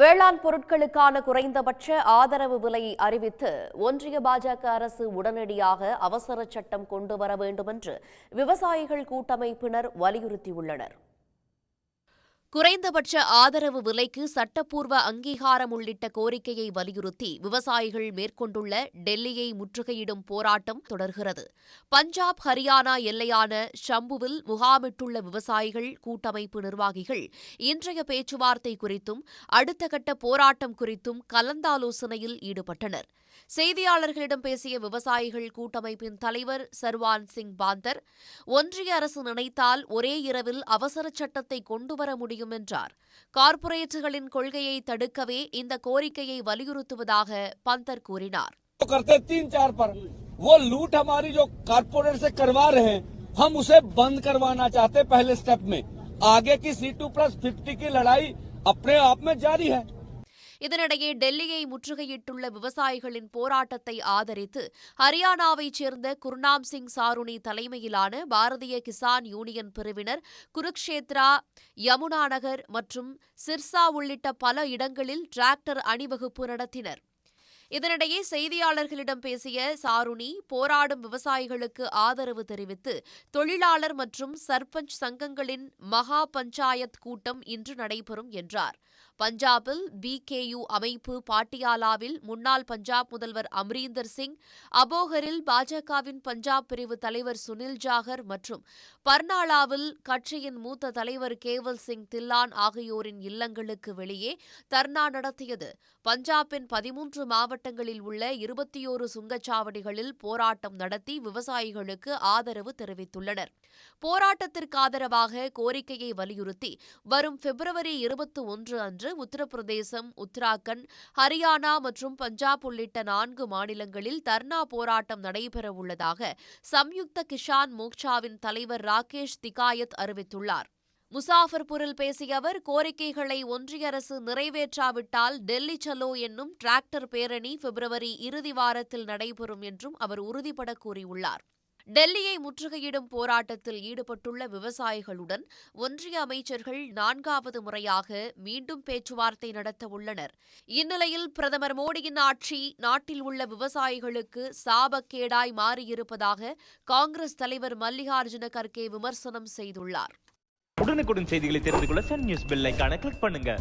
வேளாண் பொருட்களுக்கான குறைந்தபட்ச ஆதரவு விலையை அறிவித்து ஒன்றிய பாஜக அரசு உடனடியாக அவசர சட்டம் கொண்டு வர வேண்டும் என்று விவசாயிகள் கூட்டமைப்பினர் வலியுறுத்தியுள்ளனர். குறைந்தபட்ச ஆதரவு விலைக்கு சட்டப்பூர்வ அங்கீகாரம் உள்ளிட்ட கோரிக்கையை வலியுறுத்தி விவசாயிகள் மேற்கொண்டுள்ள டெல்லியை முற்றுகையிடும் போராட்டம் தொடர்கிறது. பஞ்சாப் ஹரியானா எல்லையான ஷம்புவில் முகாமிட்டுள்ள விவசாயிகள் கூட்டமைப்பு நிர்வாகிகள் இன்றைய பேச்சுவார்த்தை குறித்தும் அடுத்த கட்ட போராட்டம் குறித்தும் கலந்தாலோசனையில் ஈடுபட்டனர். செய்தியாளர்களிடம் பேசிய விவசாயிகள் கூட்டமைப்பின் தலைவர் சர்வான் சிங் பாந்தர் ஒன்றிய அரசு நினைத்தால் ஒரே இரவில் அவசர சட்டத்தை கொண்டுவர முடியும் என்றார் கார்ப்பரேட்டுகளின் கொள்கையை தடுக்கவே இந்த கோரிக்கையை வலியுறுத்துவதாக பந்தர் கூறினார் तो करते तीन चार पर वो लूट हमारी जो कारपोरेट से करवा रहे हैं हम उसे बंद करवाना चाहते हैं पहले स्टेप में आगे की सी टू प्लस फिफ्टी की लड़ाई अपने आप में जारी है இதனிடையே டெல்லியை முற்றுகையிட்டுள்ள விவசாயிகளின் போராட்டத்தை ஆதரித்து ஹரியானாவைச் சேர்ந்த குர்நாம் சிங் சாருணி தலைமையிலான பாரதிய கிசான் யூனியன் பிரிவினர் குருக்ஷேத்ரா யமுனாநகர் மற்றும் சிர்சா உள்ளிட்ட பல இடங்களில் டிராக்டர் அணிவகுப்பு நடத்தினர். இதனிடையே செய்தியாளர்களிடம் பேசிய சாருணி போராடும் விவசாயிகளுக்கு ஆதரவு தெரிவித்து தொழிலாளர் மற்றும் சர்பஞ்ச் சங்கங்களின் மகா பஞ்சாயத் கூட்டம் இன்று நடைபெறும் என்றார். பஞ்சாபில் பிகேயு அமைப்பு பாட்டியாலாவில் முன்னாள் பஞ்சாப் முதல்வர் அம்ரீந்தர் சிங் அபோகரில் பாஜகவின் பஞ்சாப் பிரிவு தலைவர் சுனில் ஜாகர் மற்றும் பர்னாலாவில் கட்சியின் மூத்த தலைவர் கேவல் சிங் தில்லான் ஆகியோரின் இல்லங்களுக்கு வெளியே தர்ணா நடத்தியது. பஞ்சாபின் பதிமூன்று மாவட்டங்களில் உள்ள இருபத்தியோரு சுங்கச்சாவடிகளில் போராட்டம் நடத்தி விவசாயிகளுக்கு ஆதரவு தெரிவித்துள்ளனர். போராட்டத்திற்கு ஆதரவாக கோரிக்கையை வலியுறுத்தி வரும் பிப்ரவரி இருபத்தி ஒன்று அன்று உத்தரப்பிரதேசம் உத்தராகண்ட் ஹரியானா மற்றும் பஞ்சாப் உள்ளிட்ட நான்கு மாநிலங்களில் தர்ணா போராட்டம் நடைபெறவுள்ளதாக சம்யுக்த கிஷான் மோக்சாவின் தலைவர் ராகேஷ் திகாயத் அறிவித்துள்ளார். முசாஃபர்பூரில் பேசிய அவர் கோரிக்கைகளை ஒன்றிய அரசு நிறைவேற்றாவிட்டால் டெல்லி சலோ என்னும் டிராக்டர் பேரணி பிப்ரவரி இறுதி வாரத்தில் நடைபெறும் என்றும் அவர் உறுதிபட கூறியுள்ளார். டெல்லியை முற்றுகையிடும் போராட்டத்தில் ஈடுபட்டுள்ள விவசாயிகளுடன் ஒன்றிய அமைச்சர்கள் நான்காவது முறையாக மீண்டும் பேச்சுவார்த்தை நடத்த உள்ளனர். இந்நிலையில் பிரதமர் மோடியின் ஆட்சி நாட்டில் உள்ள விவசாயிகளுக்கு சாபக்கேடாய் மாறியிருப்பதாக காங்கிரஸ் தலைவர் மல்லிகார்ஜுன கர்கே விமர்சனம் செய்துள்ளார். உடனுக்குடன் செய்திகளை தெரிந்து கொள்ள சன் நியூஸ் பெல்லைக்கான கிளிக் பண்ணுங்க.